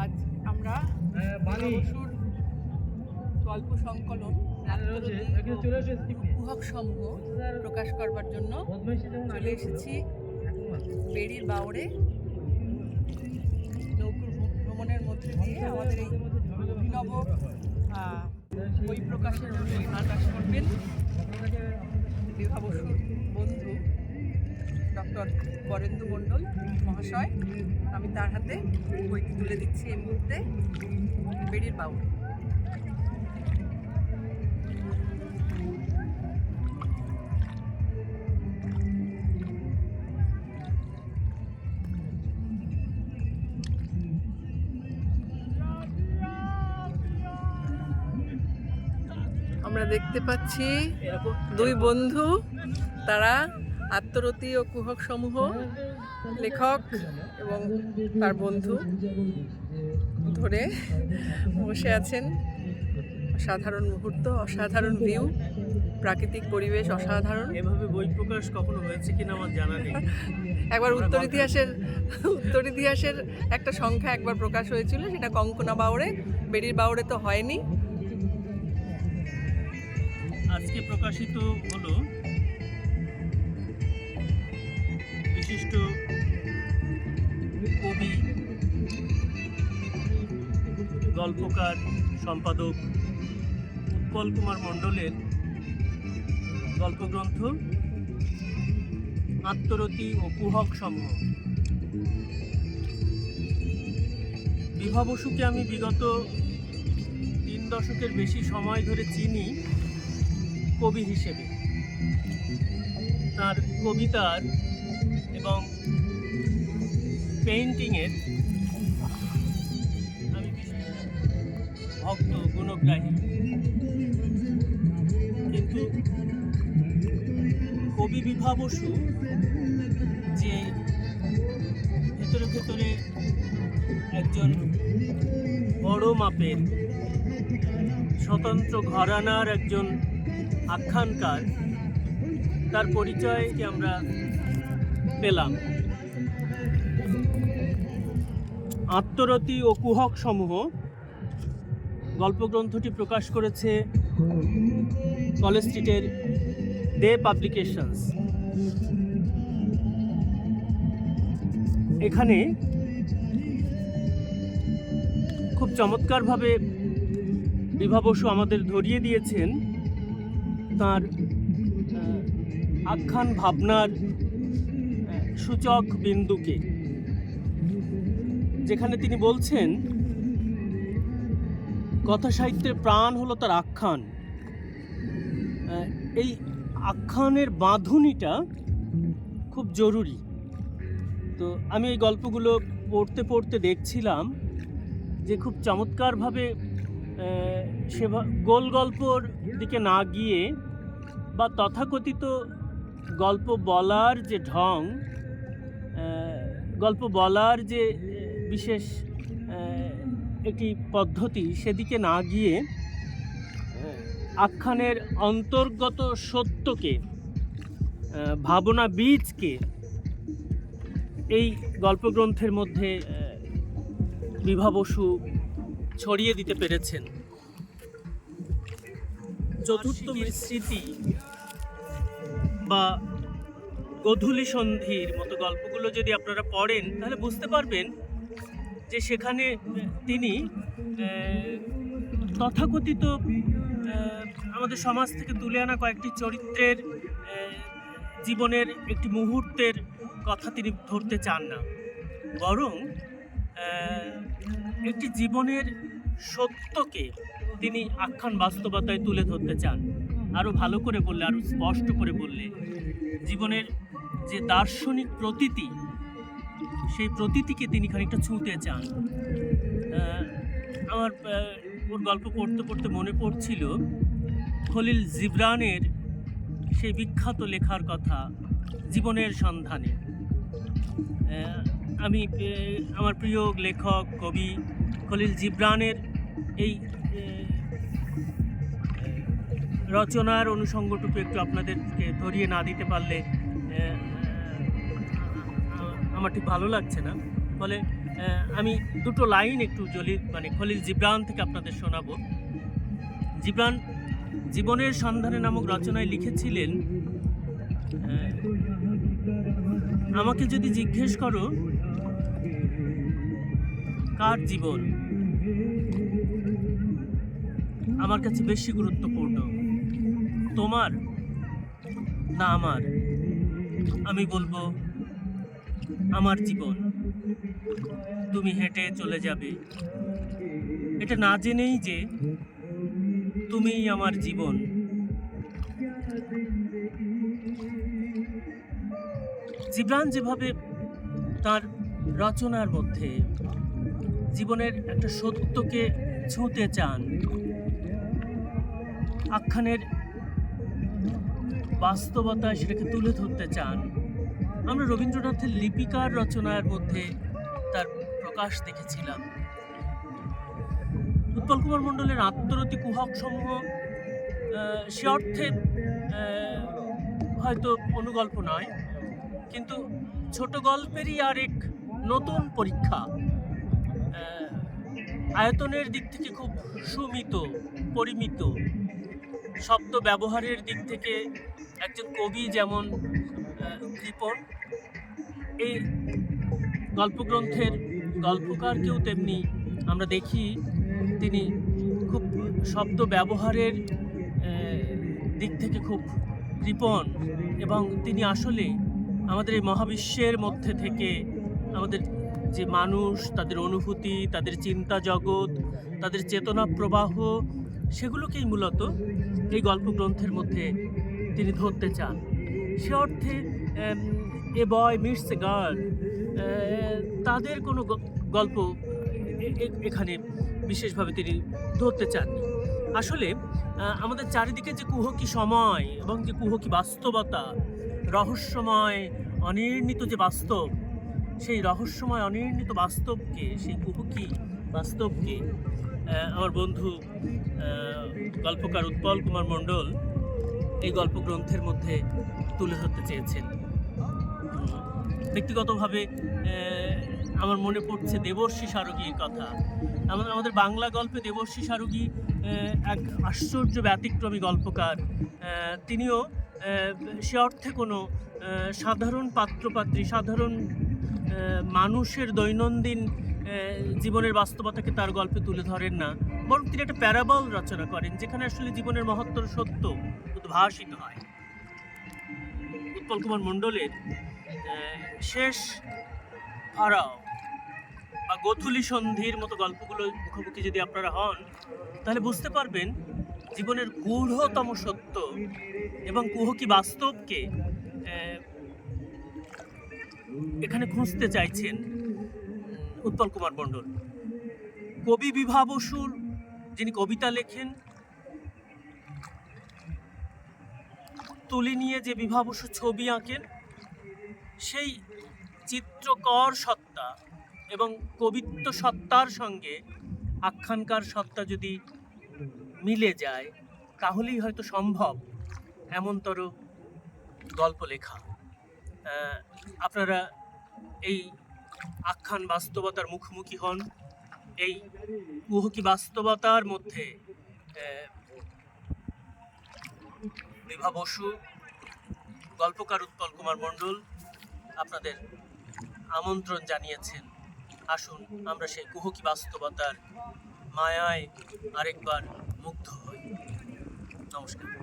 আজ আমরা হ্যাঁ, বসুর গল্প সংকলন কুহক সমূহ প্রকাশ করবার জন্য চলে এসেছি। বেড়ির বাউড়ে নৌকুর ভ্রমণের মধ্যে দিয়ে আমাদের এই অভিনব বই প্রকাশের প্রকাশ করবেন। বিভা বসুর বন্ধু ডক্টর বরেন্দ্র মণ্ডল মহাশয়। আমি তার হাতে বইটি তুলে দিচ্ছি এই মুহূর্তে। বেড়ির বাউড়ে আমরা দেখতে পাচ্ছি দুই বন্ধু, তারা আত্মরতি ও কুহক সমূহ লেখক এবং তার বন্ধু ধরে বসে আছেন। অসাধারণ মুহূর্ত অসাধারণ ভিউ প্রাকৃতিক পরিবেশ অসাধারণ। এভাবে বই প্রকাশ কখনো হয়েছে কিনা আমার জানা নেই। একবার উত্তর ইতিহাসের উত্তর ইতিহাসের একটা সংখ্যা একবার প্রকাশ হয়েছিল সেটা কঙ্কনা বাউরে বেড়ির বাউরে তো হয়নি। আজকে প্রকাশিত হলো বিশিষ্ট কবি, গল্পকার, সম্পাদক উৎপল কুমার মণ্ডলের গল্পগ্রন্থ আত্মরতি ও কুহক সমূহ। বিভা বসুকে আমি বিগত তিন দশকের বেশি সময় ধরে চিনি কবি হিসেবে। তার কবিতার এবং পেইন্টিংয়ের আমি ভক্ত, গুণগ্রাহী। কিন্তু কবি বিভা বসু যে ভেতরে ভেতরে একজন বড় মাপের, স্বতন্ত্র ঘরানার একজন আখ্যানকার, তার পরিচয়কে আমরা পেলাম। আত্মরতি ও কুহক সমূহ। গল্পগ্রন্থটি প্রকাশ করেছে কলেজ স্ট্রিটের দে পাবলিকেশনস। এখানে খুব চমৎকারভাবে বিভা বসু আমাদের ধরিয়ে দিয়েছেন তার আখ্যান, ভাবনার সূচক বিন্দুকে। যেখানে তিনি বলছেন কথা সাহিত্যের প্রাণ হলো তার আখ্যান। এই আখ্যানের বাঁধুনিটা খুব জরুরি। তো আমি এই গল্পগুলো পড়তে পড়তে দেখছিলাম যে খুব চমৎকারভাবে সেবা গোল গল্পর দিকে না গিয়ে বা তথাকথিত গল্প বলার যে ঢং গল্প বলার যে বিশেষ একটি পদ্ধতি সেদিকে না গিয়ে আখ্যানের অন্তর্গত সত্যকে ভাবনা বীজকে এই গল্পগ্রন্থের মধ্যে বিভা বসু ছড়িয়ে দিতে পেরেছেন। চতুর্থ স্মৃতি বা গধূলি সন্ধির মতো গল্পগুলো যদি আপনারা পড়েন, তাহলে বুঝতে পারবেন যে সেখানে তিনি তথাকথিত আমাদের সমাজ থেকে তুলে আনা কয়েকটি চরিত্রের জীবনের একটি মুহূর্তের কথা তিনি ধরতে চান না। বরং একটি জীবনের সত্যকে তিনি আখ্যান বাস্তবতায় তুলে ধরতে চান। আরও ভালো করে বললে আরও স্পষ্ট করে বললে, জীবনের যে দার্শনিক প্রতীতি, সেই প্রতীতিকে তিনি খানিকটা ছুঁতে চান। আমার ওর গল্প পড়তে পড়তে মনে পড়ছিল, খলিল জিবরানের সেই বিখ্যাত লেখার কথা জীবনের সন্ধানে। আমি আমার প্রিয় লেখক, কবি খলিল জিবরানের এই রচনার অনুষঙ্গটুকু একটু আপনাদেরকে ধরিয়ে না দিতে পারলে আমার ঠিক ভালো লাগছে না। ফলে আমি দুটো লাইন একটু জলিল মানে খলিল জিব্রান থেকে আপনাদের শোনাবো। জিব্রান জীবনের সন্ধানে নামক রচনায় লিখেছিলেন আমাকে যদি জিজ্ঞেস করো, কার জীবন? আমার কাছে বেশি গুরুত্বপূর্ণ। তোমার না আমার, আমি বলব আমার জীবন। তুমি হেঁটে চলে যাবে। এটা না জেনেই যে তুমিই আমার জীবন। জিব্রান যেভাবে তার রচনার মধ্যে জীবনের একটা সত্যকে ছুঁতে চান, আখ্যানের বাস্তবতা সেটাকে তুলে ধরতে চান আমরা রবীন্দ্রনাথের লিপিকার রচনার মধ্যে তার প্রকাশ দেখেছিলাম। উৎপল কুমার মণ্ডলের আত্মরতি কুহক সমূহ সে অর্থে হয়তো অনুগল্প নয়, কিন্তু ছোট গল্পেরই আরেক নতুন পরীক্ষা আয়তনের দিক থেকে খুব সুমিত, পরিমিত, শব্দ ব্যবহারের দিক থেকে একজন কবি যেমন কৃপণ এই গল্পগ্রন্থের গল্পকারকেও তেমনি আমরা দেখি, তিনি খুব শব্দ ব্যবহারের দিক থেকে খুব কৃপণ এবং তিনি আসলে আমাদের এই মহাবিশ্বের মধ্যে থেকে আমাদের যে মানুষ, তাদের অনুভূতি, তাদের চিন্তা জগৎ, তাদের চেতনা প্রবাহ, সেগুলোকেই মূলত এই গল্পগ্রন্থের মধ্যে তিনি ধরতে চান। সে অর্থে এ বয় মিটস এ গার্ল তাদের কোনো গল্প এখানে বিশেষভাবে তিনি ধরতে চাননি। আসলে আমাদের চারিদিকে যে কুহকি সময় এবং যে কুহকি বাস্তবতা, রহস্যময়, অনির্ণিত যে বাস্তব, সেই রহস্যময়, অনির্ণিত বাস্তবকে, সেই কুহকি বাস্তবকে আমার বন্ধু গল্পকার উৎপল কুমার মণ্ডল এই গল্পগ্রন্থের মধ্যে তুলে ধরতে চেয়েছেন। ব্যক্তিগতভাবে আমার মনে পড়ছে দেবর্ষী সারগীর কথা। আমাদের আমাদের বাংলা গল্পে দেবর্ষী সারগী এক আশ্চর্য ব্যতিক্রমী গল্পকার। তিনিও সে অর্থে কোনো সাধারণ পাত্রপাত্রী, সাধারণ মানুষের দৈনন্দিন জীবনের বাস্তবতাকে তার গল্পে তুলে ধরেন না। বরং তিনি একটা প্যারাবল রচনা করেন, যেখানে আসলে জীবনের মহত্তর সত্য উদ্ভাসিত হয়। উৎপল কুমার মণ্ডলের শেষ ফারাও বা গোধূলি সন্ধির মতো গল্পগুলো মুখোমুখি যদি আপনারা হন, তাহলে বুঝতে পারবেন জীবনের গূঢ়তম সত্য এবং কুহকি বাস্তবকে এখানে খুঁজতে চাইছেন উৎপল কুমার মণ্ডল। কবি বিভা বসুর যিনি কবিতা লেখেন, তুলি নিয়ে যে বিভা বসু ছবি আঁকেন সেই চিত্রকর সত্তা এবং কবিত্ব সত্তার সঙ্গে আখ্যানকার সত্তা যদি মিলে যায়, তাহলেই হয়তো সম্ভব এমনতর গল্প লেখা আপনারা এই আখ্যান বাস্তবতার মুখোমুখি হন, এই কুহকি বাস্তবতার মধ্যে বিভা বসু, গল্পকার উৎপল কুমার মণ্ডল আপনাদের আমন্ত্রণ জানিয়েছেন। আসুন আমরা সেই কুহকি বাস্তবতার মায়ায় আরেকবার মুগ্ধ হই। নমস্কার।